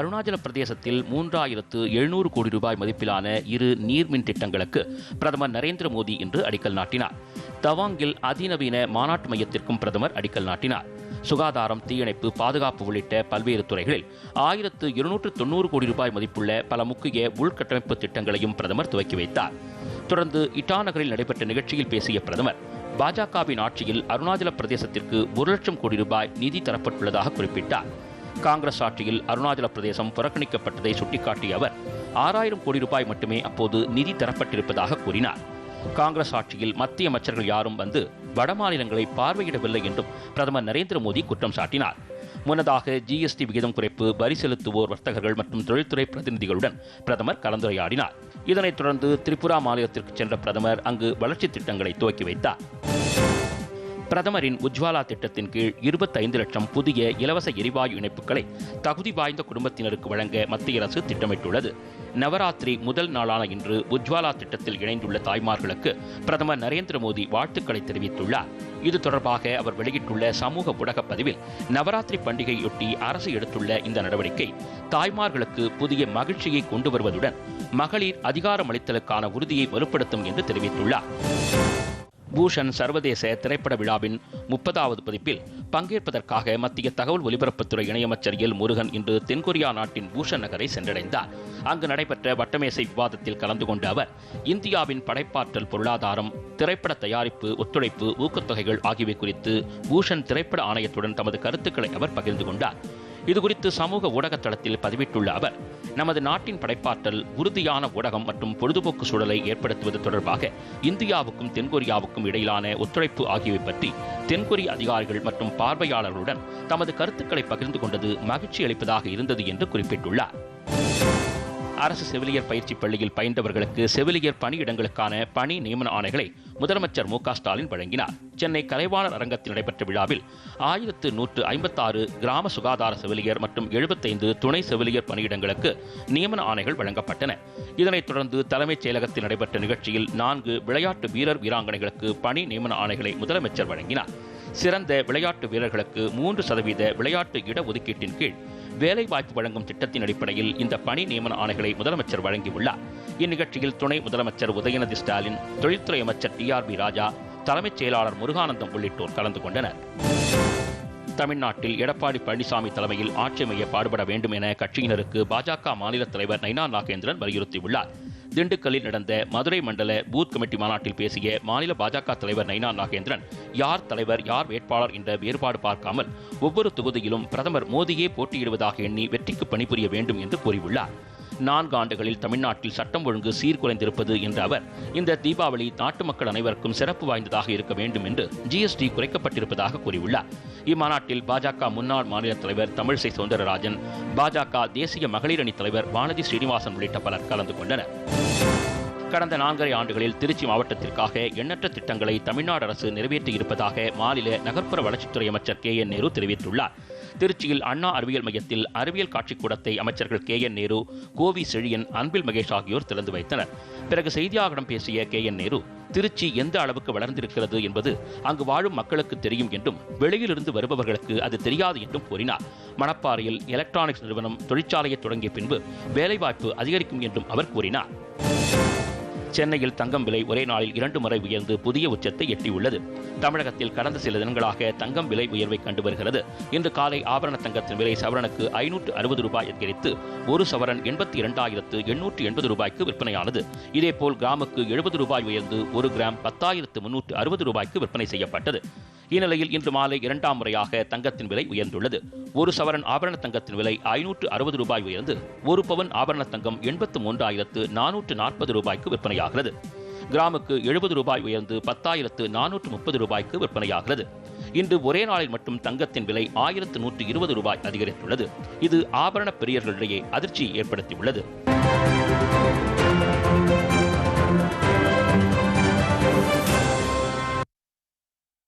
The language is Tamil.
அருணாச்சல பிரதேசத்தில் மூன்றாயிரத்து எழுநூறு கோடி ரூபாய் மதிப்பிலான இரு நீர்மின் திட்டங்களுக்கு பிரதமர் நரேந்திர மோடி இன்று அடிக்கல் நாட்டினார். தவாங்கில் அதிநவீன மாநாட்டு மையத்திற்கும் பிரதமர் அடிக்கல் நாட்டினார். சுகாதாரம் தீயணைப்பு பாதுகாப்பு உள்ளிட்ட பல்வேறு துறைகளில் ஆயிரத்து இருநூற்று தொண்ணூறு கோடி ரூபாய் மதிப்புள்ள பல முக்கிய உள்கட்டமைப்பு திட்டங்களையும் பிரதமர் துவக்கி வைத்தார். தொடர்ந்து இட்டாநகரில் நடைபெற்ற நிகழ்ச்சியில் பேசிய பிரதமர் பாஜகவின் ஆட்சியில் அருணாச்சல பிரதேசத்திற்கு ஒரு லட்சம் கோடி ரூபாய் நிதி தரப்பட்டுள்ளதாக குறிப்பிட்டார். காங்கிரஸ் ஆட்சியில் அருணாச்சல பிரதேசம் புறக்கணிக்கப்பட்டதை சுட்டிக்காட்டிய அவர் ஆறாயிரம் கோடி ரூபாய் மட்டுமே அப்போது நிதி தரப்பட்டிருப்பதாக கூறினார். காங்கிரஸ் ஆட்சியில் மத்திய அமைச்சர்கள் யாரும் வந்து வடமாநிலங்களை பார்வையிடவில்லை என்றும் பிரதமர் நரேந்திர மோடி குற்றம் சாட்டினார். முன்னதாக ஜிஎஸ்டி விகிதம் குறைப்பு வரி செலுத்துவோர் வர்த்தகர்கள் மற்றும் தொழில்துறை பிரதிநிதிகளுடன் பிரதமர் கலந்துரையாடினார். இதனைத் தொடர்ந்து திரிபுரா மாநிலத்திற்கு சென்ற பிரதமர் அங்கு வளர்ச்சி திட்டங்களை துவக்கி வைத்தார். பிரதமரின் உஜ்வாலா திட்டத்தின் கீழ் இருபத்தைந்து லட்சம் புதிய இலவச எரிவாயு இணைப்புகளை தகுதி வாய்ந்த குடும்பத்தினருக்கு வழங்க மத்திய அரசு திட்டமிட்டுள்ளது. நவராத்திரி முதல் நாளான இன்று உஜ்வாலா திட்டத்தில் இணைந்துள்ள தாய்மார்களுக்கு பிரதமர் நரேந்திர மோடி வாழ்த்துக்களை தெரிவித்துள்ளார். இது தொடர்பாக அவர் வெளியிட்டுள்ள சமூக ஊடக பதிவில் நவராத்திரி பண்டிகையொட்டி அரசு எடுத்துள்ள இந்த நடவடிக்கை தாய்மார்களுக்கு புதிய மகிழ்ச்சியை கொண்டு வருவதுடன் மகளிர் அதிகாரமளித்தலுக்கான உறுதியை வலுப்படுத்தும் என்று தெரிவித்துள்ளார். பூஷன் சர்வதேச திரைப்பட விழாவின் முப்பதாவது பதிப்பில் பங்கேற்பதற்காக மத்திய தகவல் ஒலிபரப்புத்துறை இணையமைச்சர் எல் முருகன் இன்று தென்கொரியா நாட்டின் பூஷன் நகரை சென்றடைந்தார். அங்கு நடைபெற்ற வட்டமேசை விவாதத்தில் கலந்து கொண்ட அவர் இந்தியாவின் படைப்பாற்றல் பொருளாதாரம் திரைப்பட தயாரிப்பு ஒத்துழைப்பு ஊக்கத்தொகைகள் ஆகியவை குறித்து பூஷன் திரைப்பட ஆணையத்துடன் தமது கருத்துக்களை அவர் பகிர்ந்து கொண்டார். இதுகுறித்து சமூக ஊடகத்தளத்தில் பதிவிட்டுள்ள அவர் நமது நாட்டின் படைப்பாற்றல் உறுதியான ஊடகம் மற்றும் பொழுதுபோக்கு சூழலை ஏற்படுத்துவது தொடர்பாக இந்தியாவுக்கும் தென்கொரியாவுக்கும் இடையிலான ஒத்துழைப்பு ஆகியவை பற்றி தென்கொரிய அதிகாரிகள் மற்றும் பார்வையாளர்களுடன் தமது கருத்துக்களை பகிர்ந்து கொண்டது மகிழ்ச்சி அளிப்பதாக இருந்தது என்று குறிப்பிட்டுள்ளார். அரசு செவிலியர் பயிற்சி பள்ளியில் பயின்றவர்களுக்கு செவிலியர் பணியிடங்களுக்கான பணி நியமன ஆணைகளை முதலமைச்சர் மு ஸ்டாலின் வழங்கினார். சென்னை கலைவாணர் அரங்கத்தில் நடைபெற்ற விழாவில் ஆயிரத்து நூற்று ஐம்பத்தாறு கிராம சுகாதார செவிலியர் மற்றும் எழுபத்தைந்து துணை செவிலியர் பணியிடங்களுக்கு நியமன ஆணைகள் வழங்கப்பட்டன. இதனைத் தொடர்ந்து தலைமைச் செயலகத்தில் நடைபெற்ற நிகழ்ச்சியில் நான்கு விளையாட்டு வீரர் வீராங்கனைகளுக்கு பணி நியமன ஆணைகளை முதலமைச்சர் வழங்கினார். சிறந்த விளையாட்டு வீரர்களுக்கு மூன்று சதவீத விளையாட்டு இடஒதுக்கீட்டின் கீழ் வேலைவாய்ப்பு வழங்கும் திட்டத்தின் அடிப்படையில் இந்த பணி நியமன ஆணைகளை முதலமைச்சர் வழங்கியுள்ளார். இந்நிகழ்ச்சியில் துணை முதலமைச்சர் உதயநிதி ஸ்டாலின் தொழில்துறை அமைச்சர் டி ஆர் பி ராஜா தலைமைச் செயலாளர் முருகானந்தம் உள்ளிட்டோர் கலந்து கொண்டனர். தமிழ்நாட்டில் எடப்பாடி பழனிசாமி தலைமையில் ஆட்சி அமைய பாடுபட வேண்டும் என கட்சியினருக்கு பாஜக மாநில தலைவர் நைனா நாகேந்திரன் வலியுறுத்தியுள்ளார். திண்டுக்கல்லில் நடந்த மதுரை மண்டல பூத் கமிட்டி மாநாட்டில் பேசிய மாநில பாஜக தலைவர் நைனா நாகேந்திரன் யார் தலைவர் யார் வேட்பாளர் என்ற வேறுபாடு பார்க்காமல் ஒவ்வொரு தொகுதியிலும் பிரதமர் மோடியே போட்டியிடுவதாக எண்ணி வெற்றிக்கு பணிபுரிய வேண்டும் என்று கூறியுள்ளார். நான்கு ஆண்டுகளில் தமிழ்நாட்டில் சட்டம் ஒழுங்கு சீர்குலைந்திருப்பது என்ற அவர் இந்த தீபாவளி நாட்டு மக்கள் அனைவருக்கும் சிறப்பு வாய்ந்ததாக இருக்க வேண்டும் என்று ஜிஎஸ்டி குறைக்கப்பட்டிருப்பதாக கூறியுள்ளார். இம்மாநாட்டில் பாஜக முன்னாள் மாநில தலைவர் தமிழிசை சவுந்தரராஜன் பாஜக தேசிய மகளிர் அணி தலைவர் வானதி ஸ்ரீனிவாசன் உள்ளிட்ட பலர் கலந்து கொண்டனர். கடந்த நான்கரை ஆண்டுகளில் திருச்சி மாவட்டத்திற்காக எண்ணற்ற திட்டங்களை தமிழ்நாடு அரசு நிறைவேற்றியிருப்பதாக மாநில நகர்ப்புற வளர்ச்சித்துறை அமைச்சர் கே என் நேரு தெரிவித்துள்ளார். திருச்சியில் அண்ணா அறிவியல் மையத்தில் அறிவியல் காட்சிக்கூடத்தை அமைச்சர்கள் கே என் நேரு கோவி செழியன் அன்பில் மகேஷ் ஆகியோர் திறந்து வைத்தனர். பிறகு செய்தியாளர்களிடம் பேசிய கே என் நேரு திருச்சி எந்த அளவுக்கு வளர்ந்திருக்கிறது என்பது அங்கு வாழும் மக்களுக்கு தெரியும் என்றும் வெளியிலிருந்து வருபவர்களுக்கு அது தெரியாது என்றும் கூறினார். மணப்பாறையில் எலக்ட்ரானிக்ஸ் நிறுவனம் தொழிற்சாலையை தொடங்கிய பின்பு வேலைவாய்ப்பு அதிகரிக்கும் என்றும் அவர் கூறினார். சென்னையில் தங்கம் விலை ஒரே நாளில் இரண்டு முறை உயர்ந்து புதிய உச்சத்தை எட்டியுள்ளது. தமிழகத்தில் கடந்த சில தினங்களாக தங்கம் விலை உயர்வை கண்டு வருகிறது. இன்று காலை ஆபரண தங்கத்தின் விலை சவரனுக்கு ஐநூற்று அறுபது ரூபாய் அதிகரித்து ஒரு சவரன் எண்பத்தி இரண்டாயிரத்து எண்ணூற்று எண்பது ரூபாய்க்கு விற்பனையானது. இதேபோல் கிராமுக்கு எழுபது ரூபாய் உயர்ந்து ஒரு கிராம் பத்தாயிரத்து முன்னூற்று அறுபது ரூபாய்க்கு விற்பனை செய்யப்பட்டது. இந்நிலையில் இன்று மாலை இரண்டாம் முறையாக தங்கத்தின் விலை உயர்ந்துள்ளது. ஒரு சவரன் ஆபரண தங்கத்தின் விலை ஐநூற்று அறுபது ரூபாய் உயர்ந்து ஒரு பவன் ஆபரண தங்கம் எண்பத்து மூன்றாயிரத்து நானூற்று நாற்பது ரூபாய்க்கு விற்பனையாகிறது. கிராமுக்கு எழுபது ரூபாய் உயர்ந்து பத்தாயிரத்து நானூற்று முப்பது ரூபாய்க்கு விற்பனையாகிறது. இன்று ஒரே நாளில் மட்டும் தங்கத்தின் விலை ஆயிரத்து நூற்று இருபது ரூபாய் அதிகரித்துள்ளது. இது ஆபரண பிரியர்களிடையே அதிர்ச்சியை ஏற்படுத்தியுள்ளது.